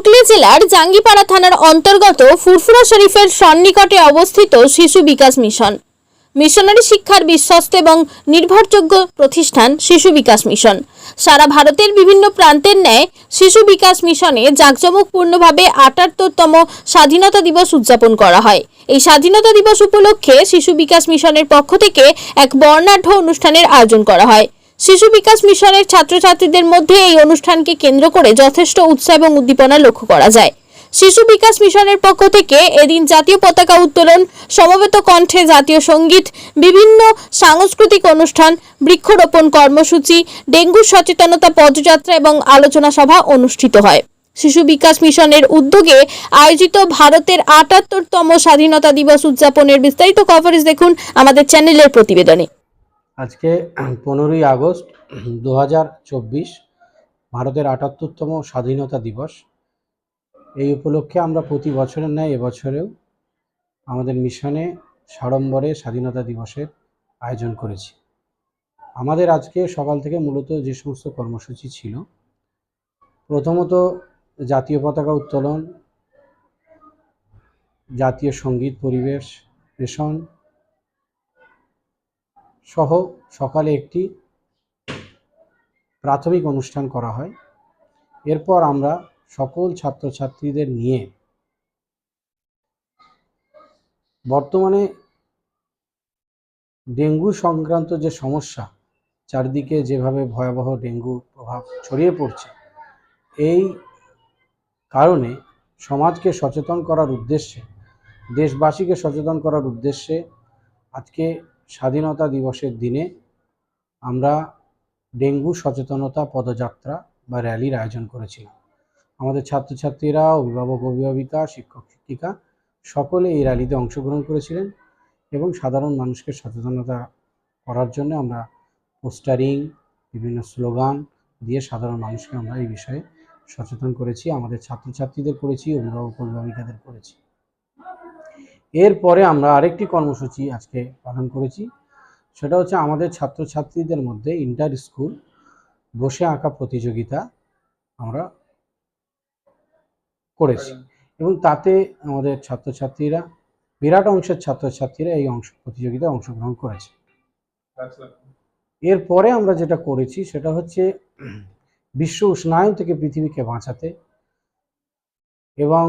হুগলি জেলার জাঙ্গিপাড়া থানার অন্তর্গত ফুরফুরা শরীফের সন্নিকটে অবস্থিত শিশু বিকাশ মিশন। মিশনারি শিক্ষার বিশ্বস্ত এবং নির্ভরযোগ্য প্রতিষ্ঠান শিশু বিকাশ মিশন। সারা ভারতের বিভিন্ন প্রান্তের ন্যায় শিশু বিকাশ মিশনে জাঁকজমকপূর্ণভাবে আটাত্তরতম স্বাধীনতা দিবস উদযাপন করা হয়। এই স্বাধীনতা দিবস উপলক্ষে শিশু বিকাশ মিশনের পক্ষ থেকে এক বর্ণাঢ্য অনুষ্ঠানের আয়োজন করা হয়। শিশু বিকাশ মিশনের ছাত্রছাত্রীদের মধ্যে এই অনুষ্ঠানকে কেন্দ্র করে যথেষ্ট উৎসাহ এবং উদ্দীপনা লক্ষ্য করা যায়। শিশু বিকাশ মিশনের পক্ষ থেকে এদিন জাতীয় পতাকা উত্তোলন, সমবেত কণ্ঠে জাতীয় সংগীত, বিভিন্ন সাংস্কৃতিক অনুষ্ঠান, বৃক্ষরোপণ কর্মসূচি, ডেঙ্গু সচেতনতা পদযাত্রা এবং আলোচনা সভা অনুষ্ঠিত হয়। শিশু বিকাশ মিশনের উদ্যোগে আয়োজিত ভারতের আটাত্তরতম স্বাধীনতা দিবস উদযাপনের বিস্তারিত কভারেজ দেখুন আমাদের চ্যানেলের প্রতিবেদনে। আজকে পনেরোই আগস্ট দু হাজার চব্বিশ, ভারতের আটাত্তরতম স্বাধীনতা দিবস। এই উপলক্ষে আমরা প্রতি বছরের ন্যায় এবছরেও আমাদের মিশনে সাড়ম্বরে স্বাধীনতা দিবসের আয়োজন করেছি। আমাদের আজকে সকাল থেকে মূলত যে সমস্ত কর্মসূচি ছিল, প্রথমত জাতীয় পতাকা উত্তোলন, জাতীয় সংগীত পরিবেশ পেশন সহ সকালে একটি প্রাথমিক অনুষ্ঠান করা হয়। এরপর আমরা সকল ছাত্রছাত্রীদের নিয়ে বর্তমানে ডেঙ্গু সংক্রান্ত যে সমস্যা, চারদিকে যেভাবে ভয়াবহ ডেঙ্গু প্রভাব ছড়িয়ে পড়ছে, এই কারণে সমাজকে সচেতন করার উদ্দেশ্যে, দেশবাসীকে সচেতন করার উদ্দেশ্যে আজকে স্বাধীনতা দিবসের দিনে আমরা ডেঙ্গু সচেতনতা পদযাত্রা বা র্যালির আয়োজন করেছিলাম। আমাদের ছাত্রছাত্রীরা, অভিভাবক, অভিভাবিকা, শিক্ষক, শিক্ষিকা সকলে এই র্যালিতে অংশগ্রহণ করেছিলেন এবং সাধারণ মানুষকে সচেতনতা করার জন্য আমরা পোস্টারিং, বিভিন্ন স্লোগান দিয়ে সাধারণ মানুষকে আমরা এই বিষয়ে সচেতন করেছি। আমাদের ছাত্রছাত্রীদের করেছি, অভিভাবক, অভিভাবিকাদের করেছি। এরপরে আমরা আরেকটি কর্মসূচি আজকে পালন করেছি। সেটা হচ্ছে আমাদের ছাত্রছাত্রীদের মধ্যে ইন্টার স্কুল বসে আঁকা প্রতিযোগিতা আমরা করেছি এবং তাতে আমাদের ছাত্রছাত্রীরা, বিরাট অংশের ছাত্রছাত্রীরা এই অংশ, প্রতিযোগিতায় অংশগ্রহণ করেছে। এরপরে আমরা যেটা করেছি সেটা হচ্ছে বিশ্ব উষ্ণায়ন থেকে পৃথিবীকে বাঁচাতে এবং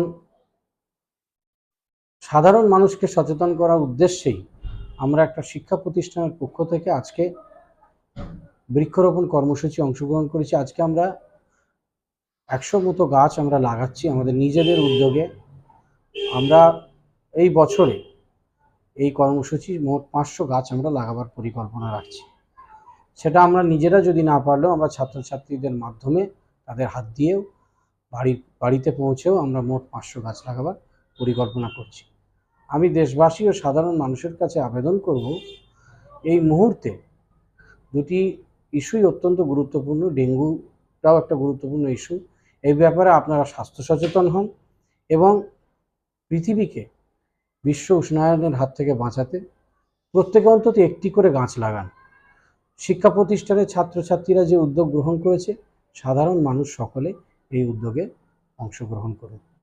সাধারণ মানুষকে সচেতন করার উদ্দেশ্যেই আমরা একটা শিক্ষা প্রতিষ্ঠানের পক্ষ থেকে আজকে বৃক্ষরোপণ কর্মসূচি অংশগ্রহণ করেছি। আজকে আমরা একশো মতো গাছ আমরা লাগাচ্ছি আমাদের নিজেদের উদ্যোগে। আমরা এই বছরে এই কর্মসূচি মোট পাঁচশো গাছ আমরা লাগাবার পরিকল্পনা রাখছি। সেটা আমরা নিজেরা যদি না পারলেও আমরা ছাত্রছাত্রীদের মাধ্যমে তাদের হাত দিয়েও বাড়ি বাড়িতে পৌঁছেও আমরা মোট পাঁচশো গাছ লাগাবার পরিকল্পনা করছি। আমি দেশবাসী ও সাধারণ মানুষের কাছে আবেদন করব, এই মুহূর্তে দুটি ইস্যুই অত্যন্ত গুরুত্বপূর্ণ, ডেঙ্গুটাও একটা গুরুত্বপূর্ণ ইস্যু। এই ব্যাপারে আপনারা স্বাস্থ্য সচেতন হন এবং পৃথিবীকে বিশ্ব উষ্ণায়নের হাত থেকে বাঁচাতে প্রত্যেকে অন্তত একটি করে গাছ লাগান। শিক্ষা প্রতিষ্ঠানের ছাত্রছাত্রীরা যে উদ্যোগ গ্রহণ করেছে, সাধারণ মানুষ সকলে এই উদ্যোগে অংশগ্রহণ করুন।